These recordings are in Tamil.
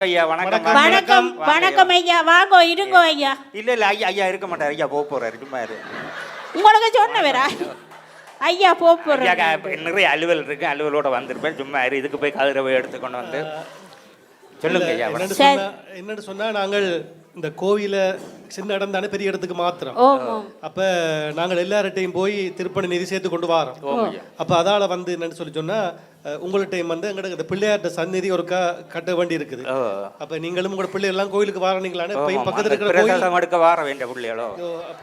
ஐயா வணக்கம் வணக்கம். வணக்கம் ஐயா. வாங்கோ இருங்கோ ஐயா. இல்ல இல்ல ஐயா ஐயா இருக்க மாட்டார். ஐயா போக போறாரு. சும்மா இரு. உங்களுக்கு சொன்னவரா? ஐயா போ ஐயா போறேன் க- இப்ப நிறைய அலுவல் இருக்கு. அலுவலோட வந்திருப்பேன். சும்மா இரு. இதுக்கு போய் கதிரை போய் எடுத்துக்கொண்டு வந்து சொல்லுங்க ஐயா என்னன்னு. சொன்னா என்னன்னு சொன்னா நாங்கள் இந்த கோவில சின்ன இடம் தானே பெரிய இடத்துக்கு மாத்திரம். அப்ப நாங்கள் எல்லார்ட்டையும் போய் திருப்பணி நிதி சேர்த்து கொண்டு வரோம். அப்ப அதால வந்து என்னன்னு சொல்லி சொன்னா அஹ், உங்கள்ட்டையும் வந்து எங்களுக்கு இந்த பிள்ளையார்ட்ட சந்நிதி ஒருக்கா கட்ட வேண்டி இருக்குது. அப்ப நீங்களும் உங்களோட பிள்ளை எல்லாம் கோயிலுக்கு போய் பக்கத்துல இருக்கிற கோயில் எடுக்க வார வேண்டிய பிள்ளைகளோ?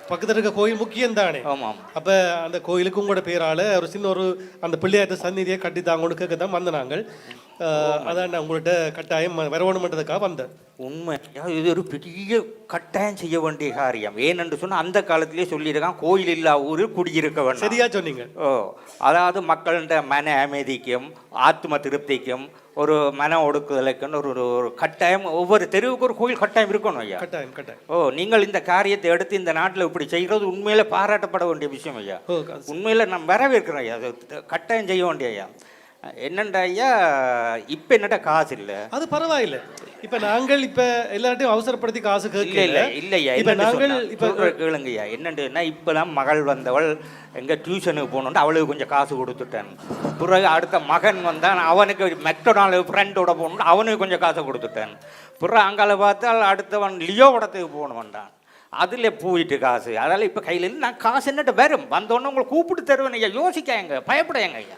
பக்கத்துல இருக்க கோயில் முக்கியம் தானே? அப்ப அந்த கோயிலுக்கு உங்களோட பேரால ஒரு சின்ன ஒரு அந்த பிள்ளையார்ட்ட சந்நிதியை கட்டி தாங்கன்னு கேட்க தான் வந்த நாங்கள் அதான் நான் உங்கள்கிட்ட கட்டாயம் வரவேணுமென்றதுக்காக வந்தேன். உண்மை. இது ஒரு பெரிய கட்டாயம் செய்ய வேண்டிய காரியம். ஏனென்று சொன்னா அந்த காலத்திலேயே சொல்லியிருக்கான் கோயில் இல்லா ஊரில் குடியிருக்க வேண்டாம். சரியா சொன்னீங்க. ஓ அதாவது மக்கள்கிட்ட மன அமைதிக்கும் ஆத்ம திருப்திக்கும் ஒரு மன ஒடுக்குதலுக்குன்னு ஒரு ஒரு- கட்டாயம் ஒவ்வொரு தெருவுக்கு ஒரு கோயில் கட்டாயம் இருக்கணும் ஐயா. கட்டாயம் கட்டாயம். ஓ நீங்கள் இந்த காரியத்தை எடுத்து இந்த நாட்டில் இப்படி செய்கிறது உண்மையில பாராட்டப்பட வேண்டிய விஷயம் ஐயா. உண்மையில நான் வரவேற்கிறேன் ஐயா. கட்டாயம் செய்ய வேண்டிய ஐயா. என்னண்டா ஐயா இப்போ என்னடா காசு இல்லை? அது பரவாயில்லை. இப்ப நாங்கள் இப்ப எல்லார்ட்டையும் அவசரப்படுத்தி காசு கேட்கல. இல்ல இல்லையா இப்ப நாங்கள் இப்ப கேளுங்கய்யா. என்னண்டுன்னா இப்பதான் மகள் வந்தவள் எங்க டியூஷனுக்கு போகணுன்ட்டு அவளுக்கு கொஞ்சம் காசு கொடுத்துட்டேன். பிறகு அடுத்த மகன் வந்தான் அவனுக்கு மெக்டொனால் ஃப்ரெண்டோட போகணுன்னு அவனுக்கு கொஞ்சம் காசு கொடுத்துட்டேன். பிறகு அங்கால பார்த்தால் அடுத்தவன் லியோ படத்துக்கு போகணும்டான் அதில் போயிட்டு காசு. அதனால் இப்போ கையில் இல்லை நான் காசு என்னட்ட வரும். வந்தோடனே உங்களை கூப்பிட்டு தருவேன் ஐயா. யோசிக்காங்க பயப்படையாங்க ஐயா.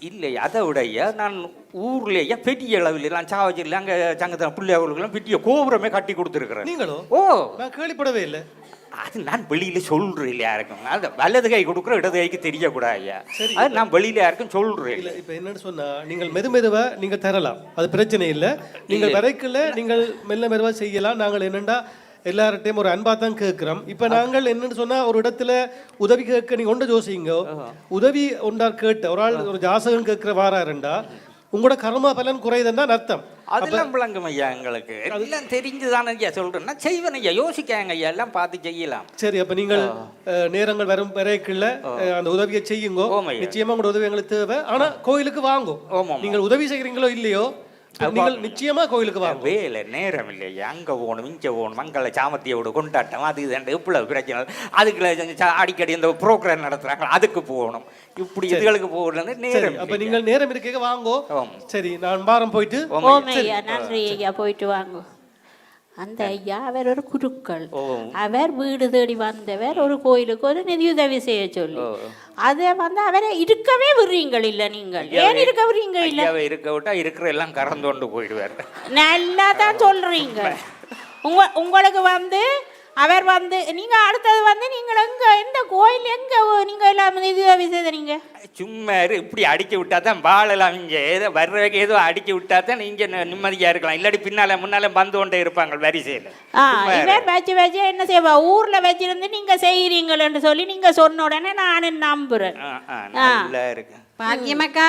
இல்லை அதை விட ஐயா நான் ஊர்லேயே பெரிய அளவில் நான் சாவச்சியில் அங்கே சங்கத்தில் பிள்ளைகளுக்கெல்லாம் பெரிய கோபுரமே கட்டி கொடுத்துருக்குறேன். நீங்களோ? ஓ. நான் கேள்விப்படவே இல்லை. அது நான் வெளியில சொல்றேன் இல்லையா இருக்கும் அது வலது கை கொடுக்குற இடது கைக்கு தெரியக்கூடாது ஐயா. சரி. அது நான் வெளியில யாருக்கும் சொல்றேன் இல்ல இப்ப என்னன்னு சொன்னா நீங்கள் மெது மெதுவா நீங்க தரலாம். அது பிரச்சனை இல்ல. நீங்கள் வரைக்கல நீங்கள் மெல்ல மெதுவா செய்யலாம். நாங்கள் என்னண்டா எல்லார்ட்டையும் ஒரு அன்பா தான் கேட்கிறோம். இப்ப நாங்கள் என்னன்னு சொன்னா ஒரு இடத்துல உதவி கேட்க நீங்க ஒன்று யோசிங்க உதவி ஒன்றா கேட்ட ஒரு ஆள் ஒரு ஜாசகம் கேட்கிற வாராருண்டா உங்களோட கர்ம பலன் குறையுதுன்னு தான் அர்த்தம் அதெல்லாம் விளங்கும் ஐயா எங்களுக்கு. எல்லாம் தெரிஞ்சுதானே ஐயா சொல்றேன். நான் செய்வேன் ஐயா யோசிக்காங்க ஐயா எல்லாம் பார்த்து செய்யலாம். சரி அப்ப நீங்கள் நேரங்கள் வரும் வரைக்குள்ள அந்த உதவியை செய்யுங்க. நிச்சயமா உங்களோட உதவி எங்களுக்கு தேவை. ஆனா கோயிலுக்கு வாங்கோ. ஆமாம் நீங்கள் உதவி செய்கிறீங்களோ இல்லையோ நீங்கள் நிச்சயமா கோயிலுக்கு வாங்க. வேலை நேரம் இல்லையா அங்க போகணும் இங்க போகணும் மங்கள சாமத்தியோட கொண்டாட்டம் அது இது இவ்வளவு பிரச்சனை அதுக்குள்ள அடிக்கடி இந்த ப்ரோக்ராம் நடத்துறாங்க. அதுக்கு போகணும். இப்படி இதுகளுக்கு போகணும் சரி நேரம் அப்ப. நீங்கள் நேரம் இருக்க வாங்கோ. சரி நான் வாரம் போயிட்டு நன்றி ஐயா போயிட்டு வாங்க. அந்த ஐயா அவர் ஒரு குருக்கள். அவர் வீடு தேடி வந்தவர் ஒரு கோயிலுக்கு ஒரு நிதியுதவி செய்ய சொல்லி. அதை வந்து அவரை இருக்கவே விடுறீங்கள் இல்ல நீங்கள். ஏன் இருக்க விடுறீங்க இல்ல? இருக்க விட்டா இருக்கிற எல்லாம் கறந்து கொண்டு போயிடுவார். நல்லா தான் சொல்றீங்க உங்க உங்களுக்கு வந்து அவர் வந்து நீங்க அடுத்தது வந்து நீங்கள் எங்க எந்த கோயில் எங்க நீங்க எல்லாம் நிதியுதவி செய்தீங்க சும்மா இரு, இப்படி அடிக்க விட்டா தான் வாழலாம். இங்க ஏதோ வர்றதுக்கு ஏதோ அடிக்க விட்டா தான் நீங்க ந- நிம்மதியா இருக்கலாம். இல்லாட்டி பின்னால முன்னால வந்து கொண்டே இருப்பாங்க வரிசையில். ஆ இவர் வச்சு வச்சு என்ன செய்வா? ஊர்ல வச்சிருந்து நீங்க செய்கிறீங்களேன்னு சொல்லி நீங்க சொன்ன உடனே நானும் நம்புறேன். ஆ. நல்லா இருக்கு பாக்கியமாக்கா